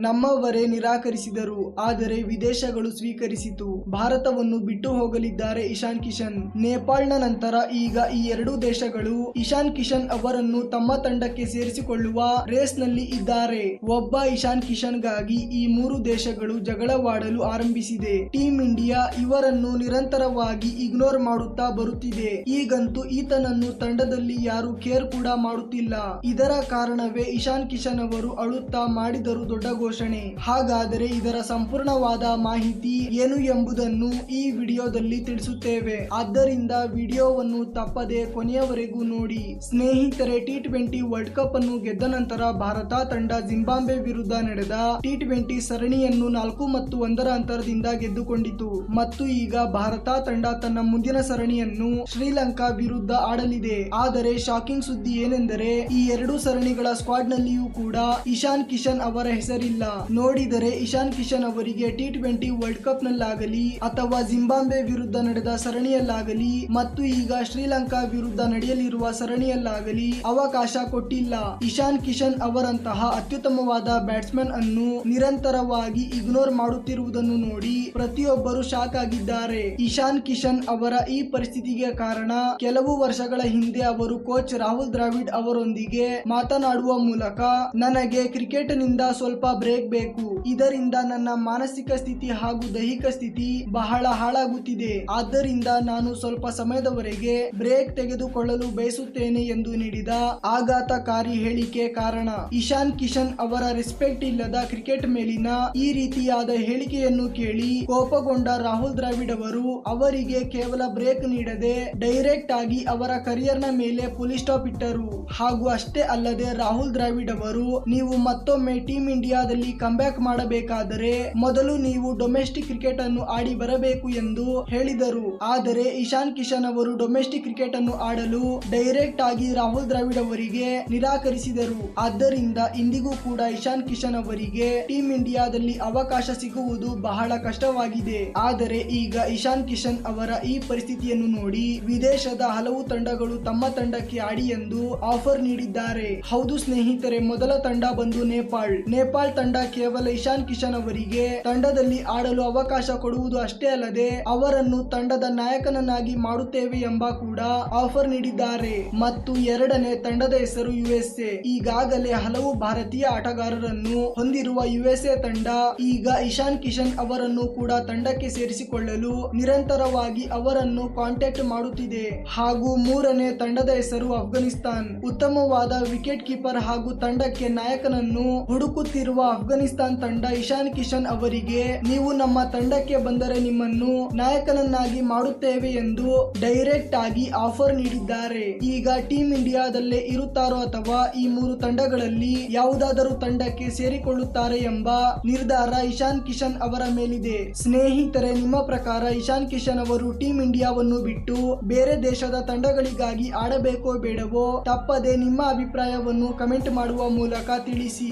ನಮ್ಮವರೇ ನಿರಾಕರಿಸಿದರು, ಆದರೆ ವಿದೇಶಗಳು ಸ್ವೀಕರಿಸಿತು. ಭಾರತವನ್ನು ಬಿಟ್ಟು ಹೋಗಲಿದ್ದಾರೆ ಇಶಾನ್ ಕಿಶನ್. ನೇಪಾಳ್ನ ನಂತರ ಈಗ ಈ ಎರಡೂ ದೇಶಗಳು ಇಶಾನ್ ಕಿಶನ್ ಅವರನ್ನು ತಮ್ಮ ತಂಡಕ್ಕೆ ಸೇರಿಸಿಕೊಳ್ಳುವ ರೇಸ್ನಲ್ಲಿ ಇದ್ದಾರೆ. ಒಬ್ಬ ಇಶಾನ್ ಕಿಶನ್ಗಾಗಿ ಈ ಮೂರು ದೇಶಗಳು ಜಗಳವಾಡಲು ಆರಂಭಿಸಿದೆ. ಟೀಂ ಇಂಡಿಯಾ ಇವರನ್ನು ನಿರಂತರವಾಗಿ ಇಗ್ನೋರ್ ಮಾಡುತ್ತಾ ಬರುತ್ತಿದೆ. ಈಗಂತೂ ಈತನನ್ನು ತಂಡದಲ್ಲಿ ಯಾರು ಕೇರ್ ಕೂಡ ಮಾಡುತ್ತಿಲ್ಲ. ಇದರ ಕಾರಣವೇ ಇಶಾನ್ ಕಿಶನ್ ಅವರು ಅಳುತ್ತಾ ಮಾಡಿದರು ದೊಡ್ಡ ಘೋಷಣೆ. ಹಾಗಾದರೆ ಇದರ ಸಂಪೂರ್ಣವಾದ ಮಾಹಿತಿ ಏನು ಎಂಬುದನ್ನು ಈ ವಿಡಿಯೋದಲ್ಲಿ ತಿಳಿಸುತ್ತೇವೆ. ಆದ್ದರಿಂದ ವಿಡಿಯೋವನ್ನು ತಪ್ಪದೆ ಕೊನೆಯವರೆಗೂ ನೋಡಿ. ಸ್ನೇಹಿತರೆ, ಟಿ ಟ್ವೆಂಟಿ ವರ್ಲ್ಡ್ ಕಪ್ ಅನ್ನು ಗೆದ್ದ ನಂತರ ಭಾರತ ತಂಡ ಜಿಂಬಾಬ್ವೆ ವಿರುದ್ಧ ನಡೆದ ಟಿ ಟ್ವೆಂಟಿ ಸರಣಿಯನ್ನು ನಾಲ್ಕು ಮತ್ತು ಒಂದರ ಅಂತರದಿಂದ ಗೆದ್ದುಕೊಂಡಿತು. ಮತ್ತು ಈಗ ಭಾರತ ತಂಡ ತನ್ನ ಮುಂದಿನ ಸರಣಿಯನ್ನು ಶ್ರೀಲಂಕಾ ವಿರುದ್ಧ ಆಡಲಿದೆ. ಆದರೆ ಶಾಕಿಂಗ್ ಸುದ್ದಿ ಏನೆಂದರೆ, ಈ ಎರಡು ಸರಣಿಗಳ ಸ್ಕ್ವಾಡ್ ನಲ್ಲಿಯೂ ಕೂಡ ಇಶಾನ್ ಕಿಶನ್ ಅವರ ಹೆಸರಿಲ್ಲ ನೋಡಿದರೆ ಇಶಾನ್ ಕಿಶನ್ ಅವರಿಗೆ ಟಿ ಟ್ವೆಂಟಿ ವರ್ಲ್ಡ್ ಕಪ್ ನಲ್ಲಾಗಲಿ ಅಥವಾ ಜಿಂಬಾಬ್ವೆ ವಿರುದ್ಧ ನಡೆದ ಸರಣಿಯಲ್ಲಾಗಲಿ ಮತ್ತು ಈಗ ಶ್ರೀಲಂಕಾ ವಿರುದ್ಧ ನಡೆಯಲಿರುವ ಸರಣಿಯಲ್ಲಾಗಲಿ ಅವಕಾಶ ಕೊಟ್ಟಿಲ್ಲ. ಇಶಾನ್ ಕಿಶನ್ ಅವರಂತಹ ಅತ್ಯುತ್ತಮವಾದ ಬ್ಯಾಟ್ಸ್ಮನ್ ಅನ್ನು ನಿರಂತರವಾಗಿ ಇಗ್ನೋರ್ ಮಾಡುತ್ತಿರುವುದನ್ನು ನೋಡಿ ಪ್ರತಿಯೊಬ್ಬರು ಶಾಕ್ ಆಗಿದ್ದಾರೆ. ಇಶಾನ್ ಕಿಶನ್ ಅವರ ಈ ಪರಿಸ್ಥಿತಿಗೆ ಕಾರಣ ಕೆಲವು ವರ್ಷಗಳ ಹಿಂದೆ ಅವರು ಕೋಚ್ ರಾಹುಲ್ ದ್ರಾವಿಡ್ ಅವರೊಂದಿಗೆ ಮಾತನಾಡುವ ಮೂಲಕ ನನಗೆ ಕ್ರಿಕೆಟ್ನಿಂದ ಸ್ವಲ್ಪ ಬ್ರೇಕ್ ಬೇಕು. ಇದರಿಂದ ನನ್ನ ಮಾನಸಿಕ ಸ್ಥಿತಿ ಹಾಗೂ ದೈಹಿಕ ಸ್ಥಿತಿ ಬಹಳ ಹಾಳಾಗುತ್ತಿದೆ. ಆದ್ದರಿಂದ ನಾನು ಸ್ವಲ್ಪ ಸಮಯದವರೆಗೆ ಬ್ರೇಕ್ ತೆಗೆದುಕೊಳ್ಳಲು ಬಯಸುತ್ತೇನೆ ಎಂದು ನೀಡಿದ ಆಘಾತಕಾರಿ ಹೇಳಿಕೆ ಕಾರಣ. ಇಶಾನ್ ಕಿಶನ್ ಅವರ ರೆಸ್ಪೆಕ್ಟ್ ಇಲ್ಲದ ಕ್ರಿಕೆಟ್ ಮೇಲಿನ ಈ ರೀತಿಯಾದ ಹೇಳಿಕೆಯನ್ನು ಕೇಳಿ ಕೋಪಗೊಂಡ ರಾಹುಲ್ ದ್ರಾವಿಡ್ ಅವರು, ಅವರಿಗೆ ಕೇವಲ ಬ್ರೇಕ್ ನೀಡದೆ ಡೈರೆಕ್ಟ್ ಆಗಿ ಅವರ ಕರಿಯರ್ನ ಮೇಲೆ ಪೊಲೀಸ್ ಸ್ಟಾಪ್ ಇಟ್ಟರು. ಹಾಗೂ ಅಷ್ಟೇ ಅಲ್ಲದೆ ರಾಹುಲ್ ದ್ರಾವಿಡ್ ಅವರು, ನೀವು ಮತ್ತೊಮ್ಮೆ ಟೀಮ್ ಇಂಡಿಯಾದಲ್ಲಿ ಕಂಬ್ಯಾಕ್ ಮಾಡಬೇಕಾದರೆ ಮೊದಲು ನೀವು ಡೊಮೆಸ್ಟಿಕ್ ಕ್ರಿಕೆಟ್ ಅನ್ನು ಆಡಿ ಬರಬೇಕು ಎಂದು ಹೇಳಿದರು. ಆದರೆ ಇಶಾನ್ ಕಿಶನ್ ಅವರು ಡೊಮೆಸ್ಟಿಕ್ ಕ್ರಿಕೆಟ್ ಅನ್ನು ಆಡಲು ಡೈರೆಕ್ಟ್ ಆಗಿ ರಾಹುಲ್ ದ್ರಾವಿಡ್ ಅವರಿಗೆ ನಿರಾಕರಿಸಿದರು. ಆದ್ದರಿಂದ ಇಂದಿಗೂ ಕೂಡ ಇಶಾನ್ ಕಿಶನ್ ಅವರಿಗೆ ಟೀಮ್ ಇಂಡಿಯಾದಲ್ಲಿ ಅವಕಾಶ ಸಿಗುವುದು ಬಹಳ ಕಷ್ಟವಾಗಿದೆ. ಆದರೆ ಈಗ ಇಶಾನ್ ಕಿಶನ್ ಅವರ ಈ ಪರಿಸ್ಥಿತಿಯನ್ನು ನೋಡಿ ವಿದೇಶದ ಹಲವು ತಂಡಗಳು ತಮ್ಮ ತಂಡಕ್ಕೆ ಆಡಿ ಎಂದು ಆಫರ್ ನೀಡಿದ್ದಾರೆ. ಹೌದು ಸ್ನೇಹಿತರೆ, ಮೊದಲ ತಂಡ ಬಂದು ನೇಪಾಳ್. ನೇಪಾಳ್ ತಂಡ ಕೇವಲ ಇಶಾನ್ ಕಿಶನ್ ಅವರಿಗೆ ತಂಡದಲ್ಲಿ ಆಡಲು ಅವಕಾಶ ಕೊಡುವುದು ಅಷ್ಟೇ ಅಲ್ಲದೆ ಅವರನ್ನು ತಂಡದ ನಾಯಕನನ್ನಾಗಿ ಮಾಡುತ್ತೇವೆ ಎಂಬ ಕೂಡ ಆಫರ್ ನೀಡಿದ್ದಾರೆ. ಮತ್ತು ಎರಡನೇ ತಂಡದ ಹೆಸರು ಯುಎಸ್ಎ. ಈಗಾಗಲೇ ಹಲವು ಭಾರತೀಯ ಆಟಗಾರರನ್ನು ಹೊಂದಿರುವ ಯುಎಸ್ಎ ತಂಡ ಈಗ ಇಶಾನ್ ಕಿಶನ್ ಅವರನ್ನು ಕೂಡ ತಂಡಕ್ಕೆ ಸೇರಿಸಿಕೊಳ್ಳಲು ನಿರಂತರವಾಗಿ ಅವರನ್ನು ಕಾಂಟ್ಯಾಕ್ಟ್ ಮಾಡುತ್ತಿದೆ. ಹಾಗೂ ಮೂರನೇ ತಂಡದ ಹೆಸರು ಅಫ್ಘಾನಿಸ್ತಾನ್ ಉತ್ತಮವಾದ ವಿಕೆಟ್ ಕೀಪರ್ ಹಾಗೂ ತಂಡಕ್ಕೆ ನಾಯಕನನ್ನು ಹುಡುಕುತ್ತಿರುವ ಅಫ್ಘಾನಿಸ್ತಾನ್ ತಂಡ ಇಶಾನ್ ಕಿಶನ್ ಅವರಿಗೆ, ನೀವು ನಮ್ಮ ತಂಡಕ್ಕೆ ಬಂದರೆ ನಿಮ್ಮನ್ನು ನಾಯಕನನ್ನಾಗಿ ಮಾಡುತ್ತೇವೆ ಎಂದು ಡೈರೆಕ್ಟ್ ಆಗಿ ಆಫರ್ ನೀಡಿದ್ದಾರೆ. ಈಗ ಟೀಮ್ ಇಂಡಿಯಾದಲ್ಲೇ ಇರುತ್ತಾರೋ ಅಥವಾ ಈ ಮೂರು ತಂಡಗಳಲ್ಲಿ ಯಾವುದಾದರೂ ತಂಡಕ್ಕೆ ಸೇರಿಕೊಳ್ಳುತ್ತಾರೆ ಎಂಬ ನಿರ್ಧಾರ ಇಶಾನ್ ಕಿಶನ್ ಅವರ ಮೇಲಿದೆ. ಸ್ನೇಹಿತರೆ, ನಿಮ್ಮ ಪ್ರಕಾರ ಇಶಾನ್ ಕಿಶನ್ ಅವರು ಟೀಮ್ ಇಂಡಿಯಾವನ್ನು ಬಿಟ್ಟು ಬೇರೆ ದೇಶದ ತಂಡಗಳಿಗಾಗಿ ಆಡಬೇಕೋ ಬೇಡವೋ, ತಪ್ಪದೆ ನಿಮ್ಮ ಅಭಿಪ್ರಾಯವನ್ನು ಕಮೆಂಟ್ ಮಾಡುವ ಮೂಲಕ ತಿಳಿಸಿ.